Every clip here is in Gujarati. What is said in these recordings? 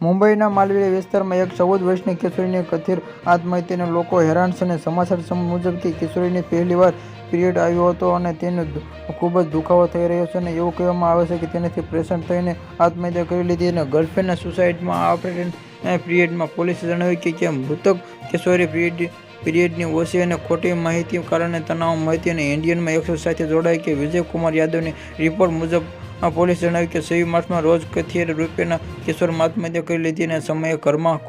મુંબઈના માલવીય વિસ્તારમાં એક ચૌદ વર્ષની કિશોરીની કથિર આત્મહત્યાને લોકો હેરાન છે અને સમાચાર મુજબથી કિશોરીની પહેલીવાર પિરિયડ આવ્યો હતો અને તેને ખૂબ જ દુખાવો થઈ રહ્યો છે અને એવું કહેવામાં આવે છે કે તેનાથી પ્રેશન થઈને આત્મહત્યા કરી લીધી અને ગર્લફ્રેન્ડના સુસાઇડમાં ઓપરેશન પિરિયડમાં પોલીસે જણાવ્યું કે કે મૃતક કિશોરી પિરિયડ પિરિયડની ઓછી અને ખોટી માહિતી કારણે તણાવ માહિતી અને ઇન્ડિયનમાં એકસો સાથે જોડાય કે વિજય કુમાર યાદવની રિપોર્ટ મુજબ આ પોલીસે જણાવ્યું કે સવી માર્ચમાં રોજ કથિયર રૂપિયાના કિશોરમાં આત્મહત્યા કરી લીધી અને સમયે ઘરમાં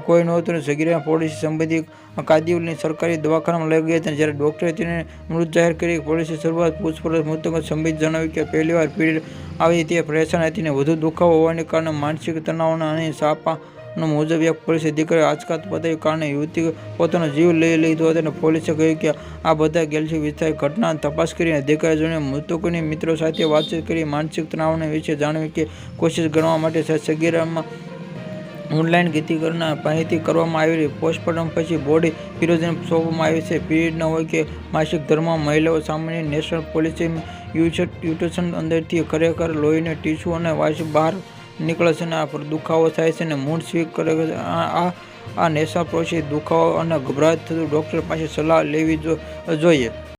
કોઈ નહોતું સગીરા પોલીસ સંબંધિત કાદીઓની સરકારી દવાખાનામાં લઈ ગયા હતા. જ્યારે ડોક્ટરે તેને મૃત જાહેર કરી, પોલીસે શરૂઆત પૂછપરછ મૃતક સંબંધિત જણાવ્યું કે પહેલીવાર પીરિયડ આવી તે પરેશાન હતી અને વધુ દુખાવો હોવાને કારણે માનસિક તણાવના અને સાપાનો મુજબ એક પોલીસ અધિકારી આચકાત પદાય કારણે યુવતી પોતાનો જીવ લઈ લીધો હતો અને પોલીસે કહ્યું કે આ બધા ગેલસી વિસ્તારની ઘટના તપાસ કરીને અધિકારીઓને મૃતકોની મિત્રો સાથે વાતચીત કરી માનસિક તણાવને વિશે જાણવી કે કોશિશ ગણવા માટે સગીરામાં ઓનલાઈન ગીતીકરણના માહિતી કરવામાં આવેલી પોસ્ટમોર્ટમ પછી બોડી ફિરોઝને સોંપવામાં આવી છે પીરિયડ ન હોય કે માસિક ધર્મમાં મહિલાઓ સામાન્ય નેશનલ પોલિસી યુટેશન અંદરથી ખરેખર લોહીને ટીસ્યુ અને વાયુ બહાર નીકળે છે અને આ પર દુખાવો થાય છે અને મૂળ સ્વીક કરે છે. આ આ આ નેશા પ્રોસી દુખાવો અને ગભરાટ થતું ડૉક્ટર પાસે સલાહ લેવી જોઈએ.